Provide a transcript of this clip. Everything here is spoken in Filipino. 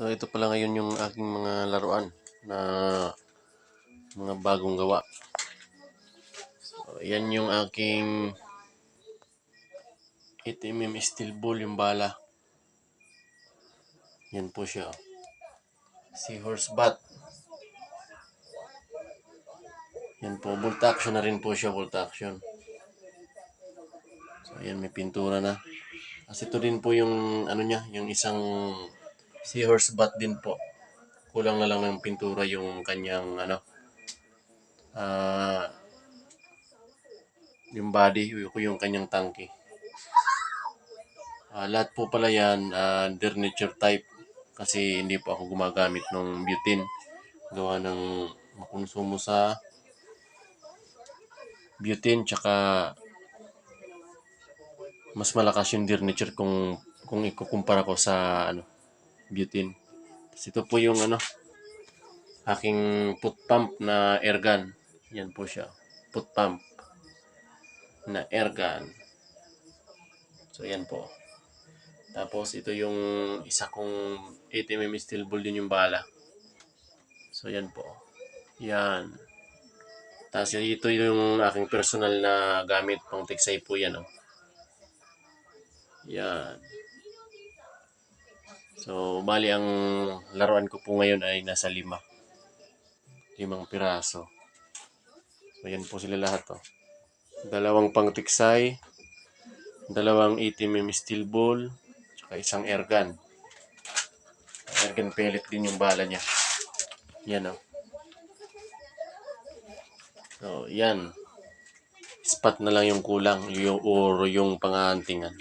So ito pala ngayon yung aking mga laruan na mga bagong gawa. So yan yung aking 8mm steel ball yung bala. Yan po siya. oh. Seahorse bat. Yan po, bolt action na rin po siya, bolt action. So ayan, may pintura na. Kasi ito din po yung ano niya, yung isang seahorse bat din po. Kulang na lang ng pintura yung kanyang ano ah yung body, yung, yung kanyang tangke. Ah, lahat po pala yan Derniture type kasi hindi po ako gumagamit ng butane gawa ng makonsumo sa butane tsaka mas malakas yung Derniture kung kung ikukumpara ko sa ano butane. Tapos ito po yung ano aking foot pump na air gun. Yan po siya. Foot pump na air gun. So yan po. Tapos ito yung isa kong 8mm steel ball din yung bala. So yan po. Yan. Tapos ito yung aking personal na gamit pang tiksay po yan. Oh. Yan. So, bali ang laruan ko po ngayon ay nasa lima. Limang piraso. So, po sila lahat. Oh. Dalawang pang tiksay, dalawang 8mm steel ball, tsaka isang air gun. Air gun pellet din yung bala niya. Yan oh. So, yan. Spot na lang yung kulang yung, or yung pangahantingan.